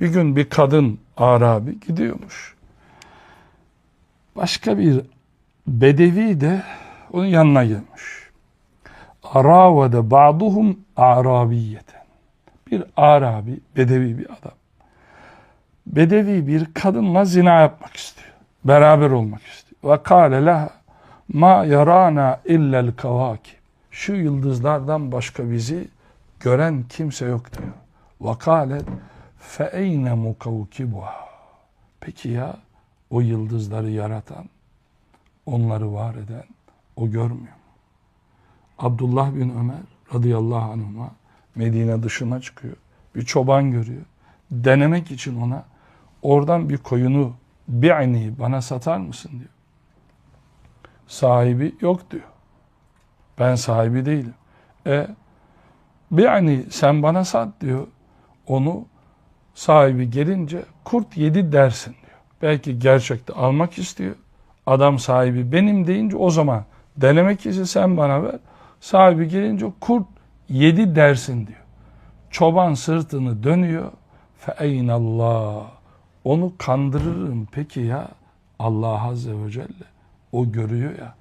Bir gün bir kadın Arabi gidiyormuş. Başka bir bedevi de onun yanına gelmiş. Aravede ba'duhum arabiyeten. Bir Arabi, bedevi bir adam. Bedevi bir kadınla zina yapmak istiyor. Beraber olmak istiyor. Ve kâle ma yarana illel kavakib. Şu yıldızlardan başka bizi gören kimse yok diyor. Ve eyne mukavkibuha. Peki ya o yıldızları yaratan, onları var eden o görmüyor mu? Abdullah bin Ömer radıyallahu anhuma Medine dışına çıkıyor. Bir çoban görüyor. Denemek için ona oradan bir koyunu bi'ni bana satar mısın diyor. Sahibi yok diyor. Ben sahibi değilim. E bi'ni sen bana sat diyor. Onu sahibi gelince kurt yedi dersin diyor. Belki gerçekte almak istiyor. Adam sahibi benim deyince o zaman denemek için sen bana ver. Sahibi gelince kurt yedi dersin diyor. Çoban sırtını dönüyor. Fe eynallah. Onu kandırırım peki ya Allah Azze ve Celle. O görüyor ya.